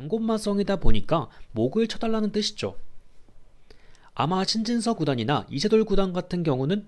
양곳마성이다 보니까 목을 쳐달라는 뜻이죠. 아마 신진서 구단이나 이세돌 구단 같은 경우는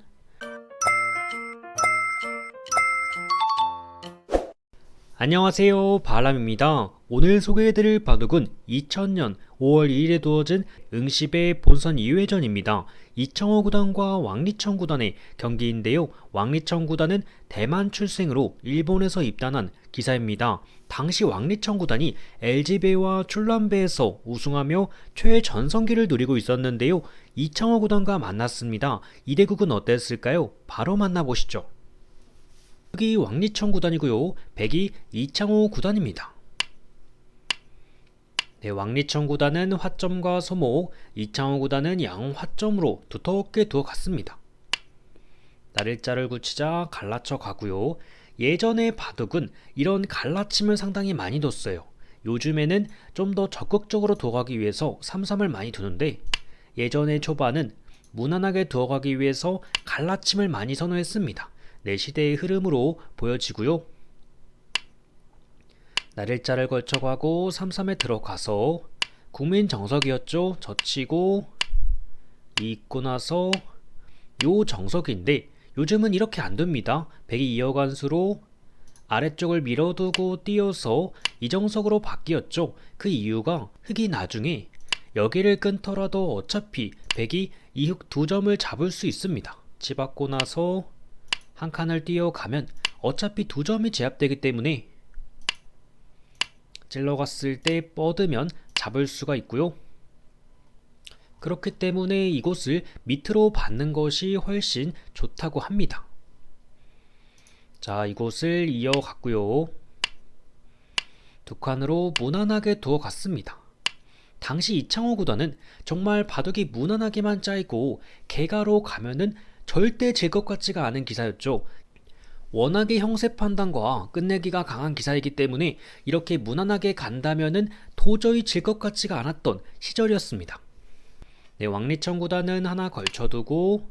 안녕하세요 바람입니다. 오늘 소개해드릴 바둑은 2000년 5월 2일에 두어진 응시배 본선 2회전입니다. 이청호 구단과 왕리청 구단의 경기인데요. 왕리청 구단은 대만 출생으로 일본에서 입단한 기사입니다. 당시 왕리청 구단이 LG배와 출란배에서 우승하며 최전성기를 누리고 있었는데요. 이청호 구단과 만났습니다. 이 대국은 어땠을까요? 바로 만나보시죠. 흑이 왕리청 구단이고요. 백이 이창호 구단입니다. 네, 왕리청 구단은 화점과 소목, 이창호 구단은 양화점으로 두텁게 두어 갔습니다. 날일자를 굳히자 갈라쳐 가고요. 예전에 바둑은 이런 갈라침을 상당히 많이 뒀어요. 요즘에는 좀 더 적극적으로 두어가기 위해서 삼삼을 많이 두는데 예전의 초반은 무난하게 두어가기 위해서 갈라침을 많이 선호했습니다. 내 시대의 흐름으로 보여지고요. 날일자를 걸쳐가고 삼삼에 들어가서 국민 정석이었죠. 젖히고 잊고 나서 요 정석인데 요즘은 이렇게 안 됩니다. 백이 이어간 수로 아래쪽을 밀어두고 띄어서 이정석으로 바뀌었죠. 그 이유가 흑이 나중에 여기를 끊더라도 어차피 백이 이흑두 점을 잡을 수 있습니다. 집었고 나서 한 칸을 띄어가면 어차피 두 점이 제압되기 때문에 찔러갔을 때 뻗으면 잡을 수가 있고요. 그렇기 때문에 이곳을 밑으로 받는 것이 훨씬 좋다고 합니다. 자, 이곳을 이어갔고요. 두 칸으로 무난하게 두어 갔습니다. 당시 이창호 구단은 정말 바둑이 무난하게만 짜이고 개가로 가면은 절대 질 것 같지가 않은 기사였죠. 워낙에 형세 판단과 끝내기가 강한 기사이기 때문에 이렇게 무난하게 간다면은 도저히 질 것 같지가 않았던 시절이었습니다. 네, 왕리청 구단은 하나 걸쳐두고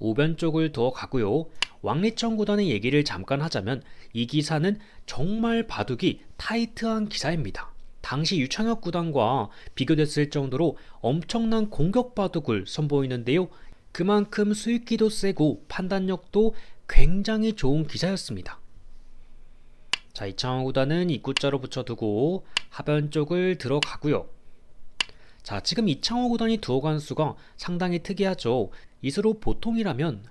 오변 쪽을 두어 가고요. 왕리청 구단의 얘기를 잠깐 하자면 이 기사는 정말 바둑이 타이트한 기사입니다. 당시 유창혁 구단과 비교됐을 정도로 엄청난 공격 바둑을 선보이는데요. 그만큼 수익기도 세고 판단력도 굉장히 좋은 기사였습니다. 자, 이창호 구단은 입구자로 붙여두고 하변 쪽을 들어가고요. 자, 지금 이창호 구단이 두어간 수가 상당히 특이하죠. 이수로 보통이라면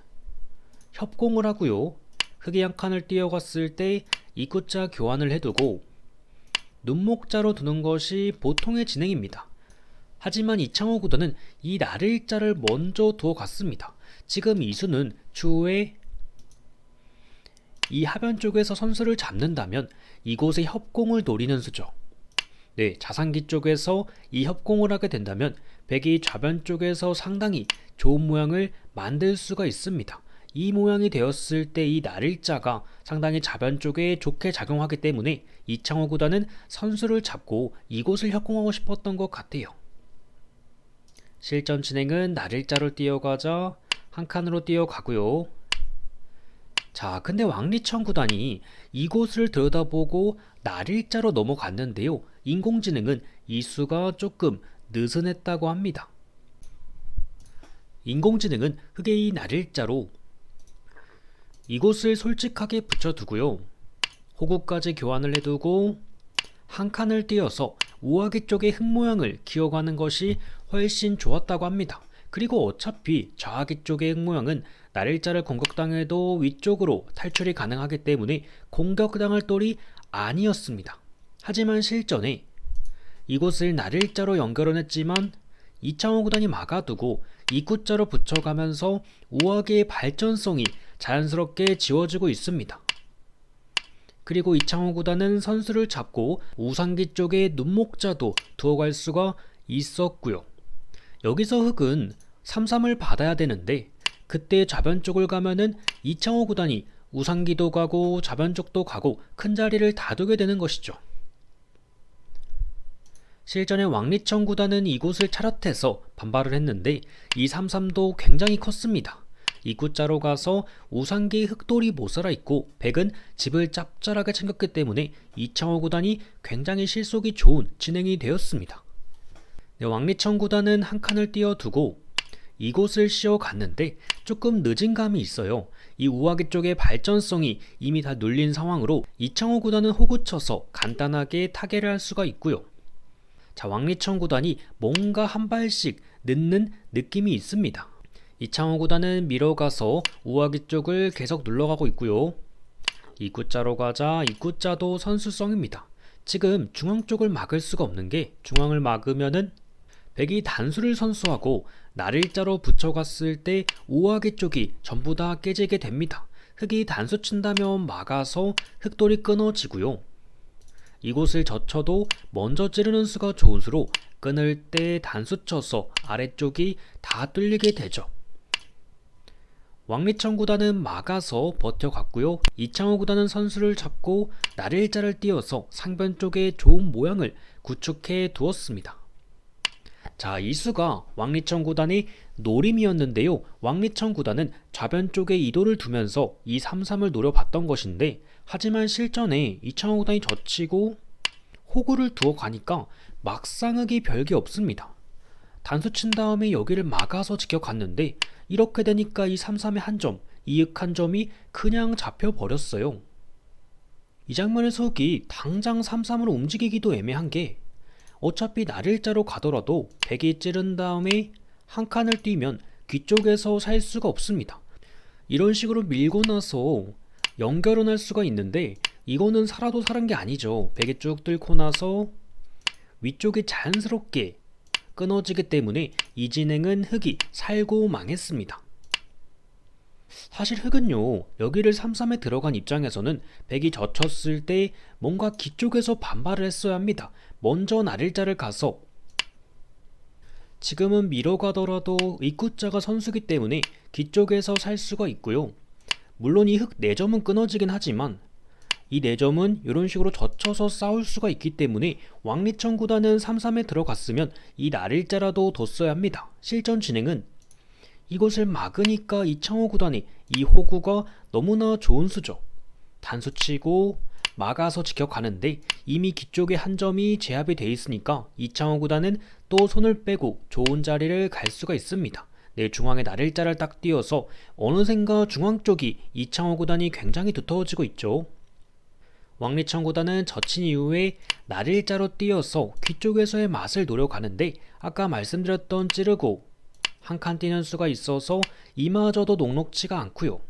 협공을 하고요. 흑이 한 칸을 띄어갔을 때 입구자 교환을 해두고 눈목자로 두는 것이 보통의 진행입니다. 하지만 이창호 구단은 이 나를자를 먼저 두어갔습니다. 지금 이수는 추후에 이 하변 쪽에서 선수를 잡는다면 이곳에 협공을 노리는 수죠. 네, 자산기 쪽에서 이 협공을 하게 된다면 백이 좌변 쪽에서 상당히 좋은 모양을 만들 수가 있습니다. 이 모양이 되었을 때 이 날일자가 상당히 좌변 쪽에 좋게 작용하기 때문에 이창호 구단은 선수를 잡고 이곳을 협공하고 싶었던 것 같아요. 실전 진행은 날일자로 뛰어가자 한 칸으로 뛰어가고요. 자, 근데 왕리청 구단이 이곳을 들여다보고 날일자로 넘어갔는데요. 인공지능은 이 수가 조금 느슨했다고 합니다. 인공지능은 흑의 이 날일자로 이곳을 솔직하게 붙여두고요. 호구까지 교환을 해두고 한 칸을 띄어서 우아기 쪽의 흙 모양을 키워가는 것이 훨씬 좋았다고 합니다. 그리고 어차피 좌하기 쪽의 흙 모양은 날일자를 공격당해도 위쪽으로 탈출이 가능하기 때문에 공격당할 똘이 아니었습니다. 하지만 실전에 이곳을 날일자로 연결은 했지만 이창호 구단이 막아두고 입구자로 붙여가면서 우아기의 발전성이 자연스럽게 지워지고 있습니다. 그리고 이창호 구단은 선수를 잡고 우상기 쪽에 눈목자도 두어갈 수가 있었고요. 여기서 흑은 3-3을 받아야 되는데 그때 좌변 쪽을 가면은 이창호 구단이 우상기도 가고 좌변 쪽도 가고 큰 자리를 다두게 되는 것이죠. 실전에 왕리청 구단은 이곳을 차렷해서 반발을 했는데 이 3-3도 굉장히 컸습니다. 입구자로 가서 우상기 흑돌이 못 살아 있고 백은 집을 짭짤하게 챙겼기 때문에 이창호 구단이 굉장히 실속이 좋은 진행이 되었습니다. 네, 왕리천 구단은 한 칸을 띄워두고 이곳을 씌워 갔는데 조금 늦은 감이 있어요. 이 우아기 쪽의 발전성이 이미 다 눌린 상황으로 이창호 구단은 호구쳐서 간단하게 타개를 할 수가 있고요. 자, 왕리천 구단이 뭔가 한 발씩 늦는 느낌이 있습니다. 이창호 구단은 밀어가서 우아기 쪽을 계속 눌러가고 있고요. 입구자로 가자 입구자도 선수성입니다. 지금 중앙 쪽을 막을 수가 없는 게 중앙을 막으면은 백이 단수를 선수하고 날일자로 붙여갔을 때 우아기 쪽이 전부 다 깨지게 됩니다. 흑이 단수 친다면 막아서 흑돌이 끊어지고요. 이곳을 젖혀도 먼저 찌르는 수가 좋은 수로 끊을 때 단수 쳐서 아래쪽이 다 뚫리게 되죠. 왕리천 구단은 막아서 버텨갔고요. 이창호 구단은 선수를 잡고 날일자를 띄어서 상변 쪽에 좋은 모양을 구축해 두었습니다. 자, 이 수가 왕리천 구단의 노림이었는데요. 왕리천 구단은 좌변 쪽에 이도를 두면서 이 3-3을 노려봤던 것인데 하지만 실전에 이창호 구단이 젖히고 호구를 두어 가니까 막상 흑이 별게 없습니다. 단수 친 다음에 여기를 막아서 지켜갔는데 이렇게 되니까 이 3-3의 한 점, 이윽 한 점이 그냥 잡혀버렸어요. 이 장면에서 흑이 당장 3-3으로 움직이기도 애매한 게 어차피 날일자로 가더라도 백이 찌른 다음에 한 칸을 뛰면 뒤쪽에서 살 수가 없습니다. 이런 식으로 밀고 나서 연결은 할 수가 있는데 이거는 살아도 살은 게 아니죠. 백이 쭉 뚫고 나서 위쪽이 자연스럽게 끊어지기 때문에 이 진행은 흑이 살고 망했습니다. 사실 흑은요 여기를 3-3에 들어간 입장에서는 백이 젖혔을 때 뭔가 기쪽에서 반발을 했어야 합니다. 먼저 날일자를 가서 지금은 밀어가더라도 입구자가 선수기 때문에 뒤쪽에서 살 수가 있고요. 물론 이흑 4점은 끊어지긴 하지만 이 4점은 이런 식으로 젖혀서 싸울 수가 있기 때문에 왕리천 구단은 3-3에 들어갔으면 이 날일자라도 뒀어야 합니다. 실전 진행은 이곳을 막으니까 이 창호 구단이 이 호구가 너무나 좋은 수죠. 단수치고 막아서 지켜가는데 이미 기쪽에 한 점이 제압이 돼 있으니까 이창호 구단은 또 손을 빼고 좋은 자리를 갈 수가 있습니다. 내 중앙에 날일자를 딱 띄어서 어느샌가 중앙 쪽이 이창호 구단이 굉장히 두터워지고 있죠. 왕리천 구단은 젖힌 이후에 날일자로 띄어서 귀 쪽에서의 맛을 노려가는데 아까 말씀드렸던 찌르고 한 칸 뛰는 수가 있어서 이마저도 녹록치가 않고요.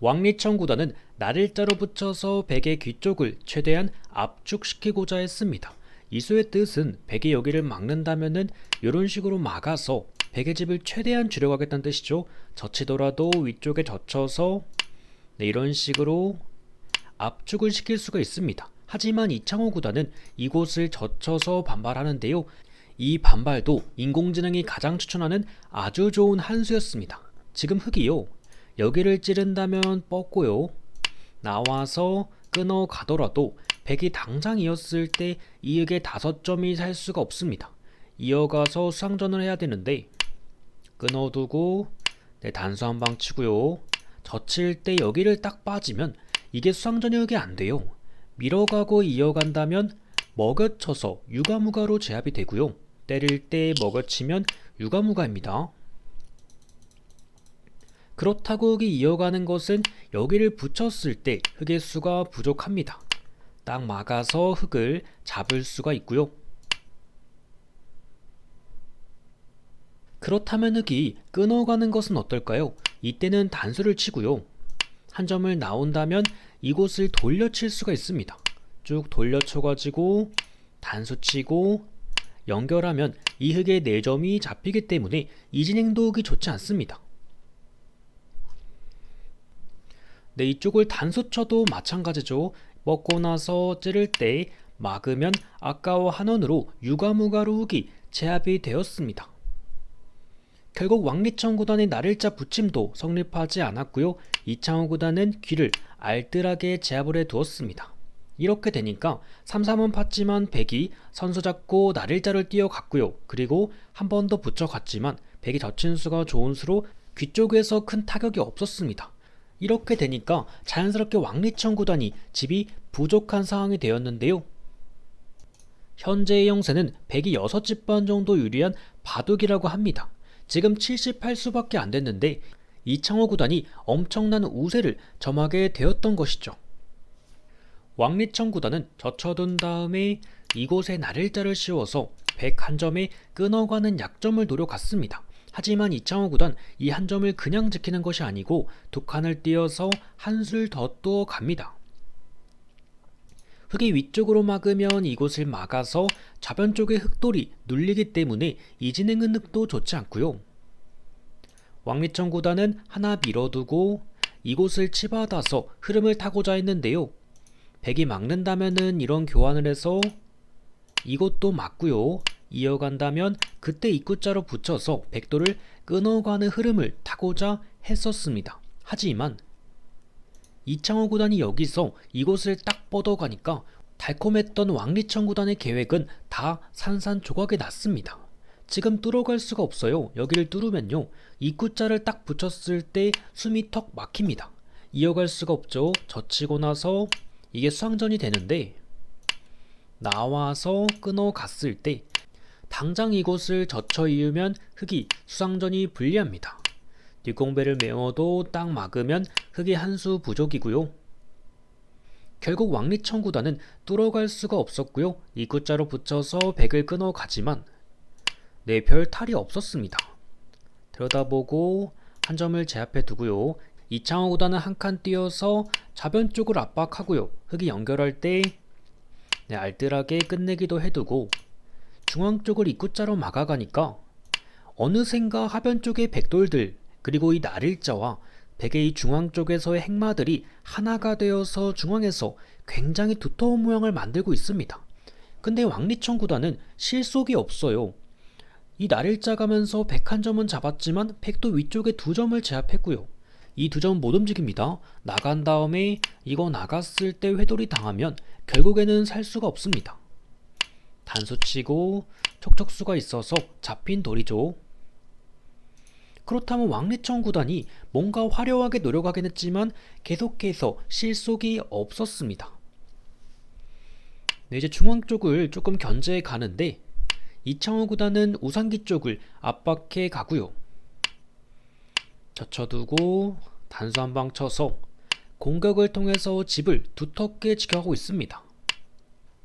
왕리천 구단은 날일자로 붙여서 백의 귀 쪽을 최대한 압축시키고자 했습니다. 이수의 뜻은 백이 여기를 막는다면은 이런 식으로 막아서 백의 집을 최대한 줄여가겠다는 뜻이죠. 젖히더라도 위쪽에 젖혀서 네, 이런 식으로 압축을 시킬 수가 있습니다. 하지만 이창호 구단은 이곳을 젖혀서 반발하는데요. 이 반발도 인공지능이 가장 추천하는 아주 좋은 한 수였습니다. 지금 흑이요. 여기를 찌른다면 뻗고요. 나와서 끊어 가더라도 백이 당장이었을 때 이흑의 다섯 점이 살 수가 없습니다. 이어가서 수상전을 해야 되는데 끊어두고 네, 단수 한 방 치고요. 젖힐 때 여기를 딱 빠지면 이게 수상전역이 안 돼요. 밀어가고 이어간다면 먹여쳐서 유가무가로 제압이 되고요. 때릴 때 먹여치면 유가무가입니다. 그렇다고 흑이 이어가는 것은 여기를 붙였을 때 흑의 수가 부족합니다. 딱 막아서 흑을 잡을 수가 있고요. 그렇다면 흑이 끊어가는 것은 어떨까요? 이때는 단수를 치고요. 한 점을 나온다면 이곳을 돌려칠 수가 있습니다. 쭉 돌려쳐가지고 단수 치고 연결하면 이 흑의 4점이 잡히기 때문에 이 진행도 흑이 좋지 않습니다. 네, 이쪽을 단수 쳐도 마찬가지죠. 먹고 나서 찌를 때 막으면 아까와 한원으로 유가무가로 흑이 제압이 되었습니다. 결국 왕리천 구단의 날일자 붙임도 성립하지 않았고요. 이창호 구단은 귀를 알뜰하게 제압을 해 두었습니다. 이렇게 되니까 3-3은 팠지만 백이 선수 잡고 날일자를 뛰어갔고요. 그리고 한 번 더 붙여갔지만 백이 젖힌 수가 좋은 수로 귀 쪽에서 큰 타격이 없었습니다. 이렇게 되니까 자연스럽게 왕리천 구단이 집이 부족한 상황이 되었는데요. 현재의 형세는 100이 6집 반 정도 유리한 바둑이라고 합니다. 지금 78수밖에 안 됐는데 이창호 구단이 엄청난 우세를 점하게 되었던 것이죠. 왕리천 구단은 젖혀둔 다음에 이곳에 날일자를 씌워서 101점에 끊어가는 약점을 노려갔습니다. 하지만 이창호 구단 이 한 점을 그냥 지키는 것이 아니고 두 칸을 띄어서 한술 더 뚜어 갑니다. 흙이 위쪽으로 막으면 이곳을 막아서 좌변 쪽의 흙돌이 눌리기 때문에 이 진행은 흙도 좋지 않고요. 왕리천 구단은 하나 밀어두고 이곳을 치받아서 흐름을 타고자 했는데요. 백이 막는다면은 이런 교환을 해서 이것도 맞고요. 이어간다면 그때 입구자로 붙여서 백도를 끊어가는 흐름을 타고자 했었습니다. 하지만 이창호 구단이 여기서 이곳을 딱 뻗어가니까 달콤했던 왕리천 구단의 계획은 다 산산조각이 났습니다. 지금 뚫어갈 수가 없어요. 여기를 뚫으면요. 입구자를 딱 붙였을 때 숨이 턱 막힙니다. 이어갈 수가 없죠. 젖히고 나서 이게 수상전이 되는데 나와서 끊어갔을 때 당장 이곳을 젖혀 이으면 흙이 수상전이 불리합니다. 뒷공배를 메워도 딱 막으면 흙이 한 수 부족이고요. 결국 왕리천 구단은 뚫어갈 수가 없었고요. 입구자로 붙여서 백을 끊어가지만 네, 별 탈이 없었습니다. 들여다보고 한 점을 제압해 두고요. 이창호 구단은 한칸 띄어서 좌변 쪽을 압박하고요. 흙이 연결할 때 네, 알뜰하게 끝내기도 해두고 중앙 쪽을 입구자로 막아가니까 어느샌가 하변 쪽의 백돌들 그리고 이 날일자와 백의 이 중앙 쪽에서의 행마들이 하나가 되어서 중앙에서 굉장히 두터운 모양을 만들고 있습니다. 근데 왕리천 구단은 실속이 없어요. 이 날일자 가면서 101점은 잡았지만 백도 위쪽에 두 점을 제압했고요. 이 두점못 움직입니다. 나간 다음에 이거 나갔을 때 회돌이 당하면 결국에는 살 수가 없습니다. 단수치고 촉촉수가 있어서 잡힌 돌이죠. 그렇다면 왕리천 구단이 뭔가 화려하게 노력하긴 했지만 계속해서 실속이 없었습니다. 네, 이제 중앙 쪽을 조금 견제해 가는데 이창호 구단은 우상기 쪽을 압박해 가고요. 젖혀두고 단수 한 방 쳐서 공격을 통해서 집을 두텁게 지켜가고 있습니다.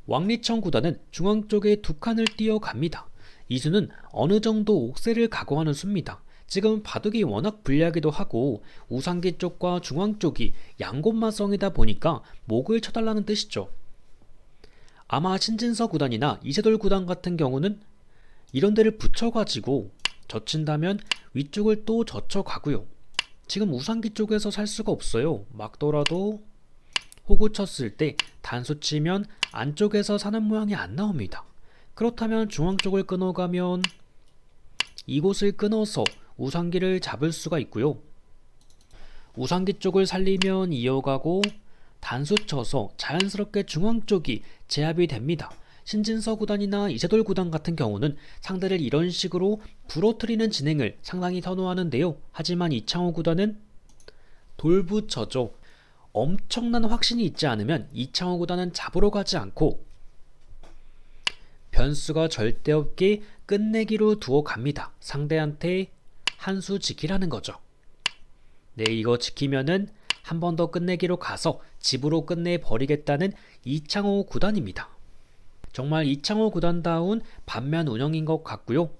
왕리천 구단은 중앙 쪽에 두 칸을 띄어갑니다. 이 수는 어느 정도 옥세를 각오하는 수입니다. 지금 바둑이 워낙 불리하기도 하고 우상기 쪽과 중앙 쪽이 양곳마성이다 보니까 목을 쳐달라는 뜻이죠. 아마 신진서 구단이나 이세돌 구단 같은 경우는 이런 데를 붙여가지고 젖힌다면 위쪽을 또 젖혀가고요. 지금 우상기 쪽에서 살 수가 없어요. 막더라도 호구 쳤을 때 단수 치면 안쪽에서 사는 모양이 안 나옵니다. 그렇다면 중앙 쪽을 끊어가면 이곳을 끊어서 우상기를 잡을 수가 있고요. 우상기 쪽을 살리면 이어가고 단수 쳐서 자연스럽게 중앙 쪽이 제압이 됩니다. 신진서 구단이나 이세돌 구단 같은 경우는 상대를 이런 식으로 부러뜨리는 진행을 상당히 선호하는데요. 하지만 이창호 구단은 돌부처죠. 엄청난 확신이 있지 않으면 이창호 구단은 잡으러 가지 않고 변수가 절대 없게 끝내기로 두어 갑니다. 상대한테 한 수 지키라는 거죠. 네, 이거 지키면은 한 번 더 끝내기로 가서 집으로 끝내 버리겠다는 이창호 구단입니다. 정말 이창호 구단다운 반면 운영인 것 같고요.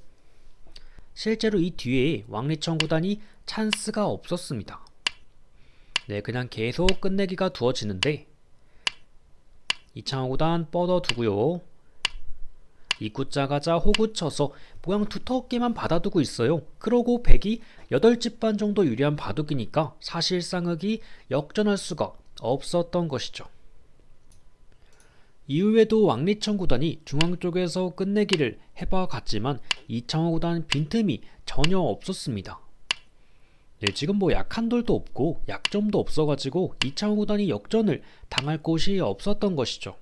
실제로 이 뒤에 왕리천 구단이 찬스가 없었습니다. 네, 그냥 계속 끝내기가 두어지는데 이창호 구단 뻗어두고요. 입구자 가자 호구 쳐서 모양 두텁게만 받아두고 있어요. 그러고 백이 8집 반 정도 유리한 바둑이니까 사실상 흑이 역전할 수가 없었던 것이죠. 이후에도 왕리천 구단이 중앙 쪽에서 끝내기를 해봐 갔지만 이창호 구단 빈틈이 전혀 없었습니다. 네, 지금 뭐 약한 돌도 없고 약점도 없어가지고 이창호 구단이 역전을 당할 곳이 없었던 것이죠.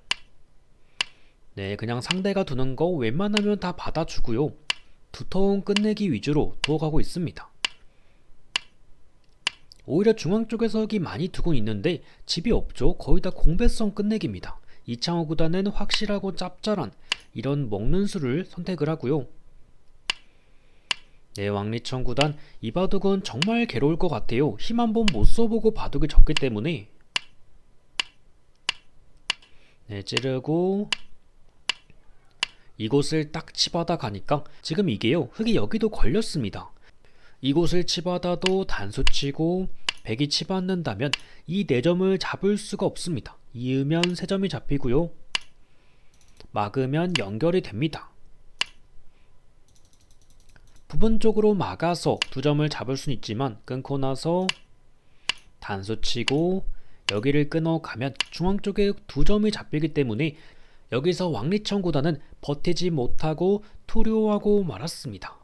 네, 그냥 상대가 두는 거 웬만하면 다 받아주고요. 두터운 끝내기 위주로 두어가고 있습니다. 오히려 중앙 쪽에 석이 많이 두곤 있는데 집이 없죠. 거의 다 공배성 끝내기입니다. 이창호 구단은 확실하고 짭짤한 이런 먹는 수를 선택을 하고요. 네, 왕리천 구단 이 바둑은 정말 괴로울 것 같아요. 힘 한 번 못 써보고 바둑이 졌기 때문에 네, 찌르고 이곳을 딱 치받아 가니까 지금 이게요. 흙이 여기도 걸렸습니다. 이곳을 치받아도 단수 치고 백이 치받는다면 이 4점을 잡을 수가 없습니다. 이으면 3점이 잡히고요. 막으면 연결이 됩니다. 부분적으로 막아서 두 점을 잡을 수는 있지만 끊고 나서 단수 치고 여기를 끊어가면 중앙 쪽에 두 점이 잡히기 때문에 여기서 왕리천 구단은 버티지 못하고 투료하고 말았습니다.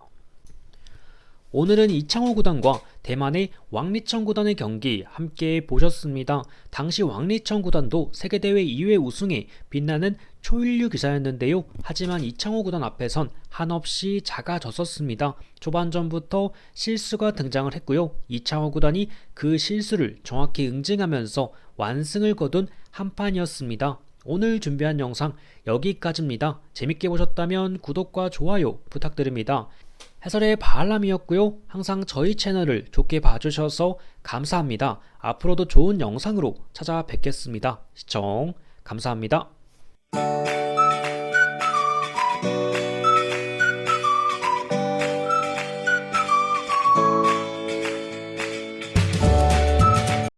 오늘은 이창호 구단과 대만의 왕리천 구단의 경기 함께 보셨습니다. 당시 왕리천 구단도 세계대회 2회 우승에 빛나는 초일류 기사였는데요. 하지만 이창호 구단 앞에선 한없이 작아졌었습니다. 초반전부터 실수가 등장을 했고요. 이창호 구단이 그 실수를 정확히 응징하면서 완승을 거둔 한 판이었습니다. 오늘 준비한 영상 여기까지입니다. 재밌게 보셨다면 구독과 좋아요 부탁드립니다. 해설의 바알람이었고요. 항상 저희 채널을 좋게 봐주셔서 감사합니다. 앞으로도 좋은 영상으로 찾아뵙겠습니다. 시청 감사합니다.